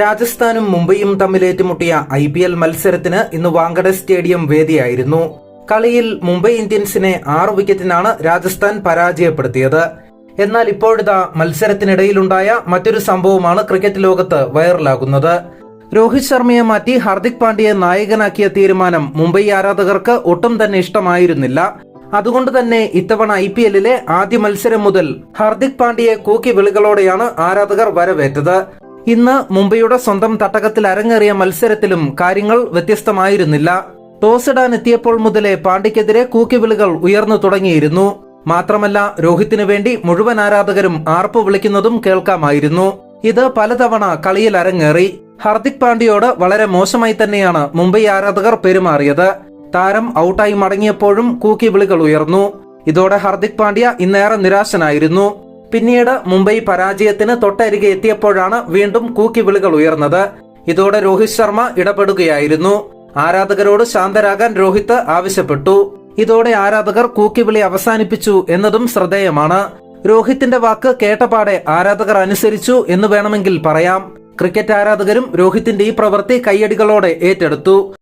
രാജസ്ഥാനും മുംബൈയും തമ്മിൽ ഏറ്റുമുട്ടിയ I P L മത്സരത്തിന് ഇന്ന് വാങ്കഡ സ്റ്റേഡിയം വേദിയായിരുന്നു. കളിയിൽ മുംബൈ ഇന്ത്യൻസിനെ ആറ് വിക്കറ്റിനാണ് രാജസ്ഥാൻ പരാജയപ്പെടുത്തിയത്. എന്നാൽ ഇപ്പോഴത്തെ മത്സരത്തിനിടയിലുണ്ടായ മറ്റൊരു സംഭവമാണ് ക്രിക്കറ്റ് ലോകത്ത് വൈറലാകുന്നത്. രോഹിത് ശർമ്മയെ മാറ്റി ഹാർദിക് പാണ്ഡ്യയെ നായകനാക്കിയ തീരുമാനം മുംബൈ ആരാധകർക്ക് ഒട്ടും തന്നെ ഇഷ്ടമായിരുന്നില്ല. അതുകൊണ്ട് തന്നെ ഇത്തവണ ഐ പി എല്ലിലെ ആദ്യ മത്സരം മുതൽ ഹാർദിക് പാണ്ഡ്യയെ കൂക്കി വിളികളോടെയാണ് ആരാധകർ വരവേറ്റത്. ഇന്ന് മുംബൈയുടെ സ്വന്തം തട്ടകത്തിൽ അരങ്ങേറിയ മത്സരത്തിലും കാര്യങ്ങൾ വ്യത്യസ്തമായിരുന്നില്ല. ടോസ് ഇടാൻ എത്തിയപ്പോൾ മുതലേ പാണ്ഡ്യക്കെതിരെ കൂക്കിവിളികൾ ഉയർന്നു തുടങ്ങിയിരുന്നു. മാത്രമല്ല രോഹിത്തിനു വേണ്ടി മുഴുവൻ ആരാധകരും ആർപ്പ് വിളിക്കുന്നതും കേൾക്കാമായിരുന്നു. ഇത് പലതവണ കളിയിൽ അരങ്ങേറി. ഹർദിക് പാണ്ഡ്യയോട് വളരെ മോശമായി തന്നെയാണ് മുംബൈ ആരാധകർ പെരുമാറിയത്. താരം ഔട്ടായി മടങ്ങിയപ്പോഴും കൂക്കി വിളികൾ ഉയർന്നു. ഇതോടെ ഹർദിക് പാണ്ഡ്യ ഇന്നേറെ നിരാശനായിരുന്നു. പിന്നീട് മുംബൈ പരാജയത്തിന് തൊട്ടരികെ എത്തിയപ്പോഴാണ് വീണ്ടും കൂക്കി വിളികൾ ഉയർന്നത്. ഇതോടെ രോഹിത് ശർമ്മ ഇടപെടുകയായിരുന്നു. ആരാധകരോട് ശാന്തരാകാൻ രോഹിത് ആവശ്യപ്പെട്ടു. ഇതോടെ ആരാധകർ കൂക്കിവിളി അവസാനിപ്പിച്ചു എന്നതും ശ്രദ്ധേയമാണ്. രോഹിത്തിന്റെ വാക്ക് കേട്ടപാടെ ആരാധകർ അനുസരിച്ചു എന്ന് വേണമെങ്കിൽ പറയാം. ക്രിക്കറ്റ് ആരാധകരും രോഹിത്തിന്റെ ഈ പ്രവൃത്തി കയ്യടികളോടെ ഏറ്റെടുത്തു.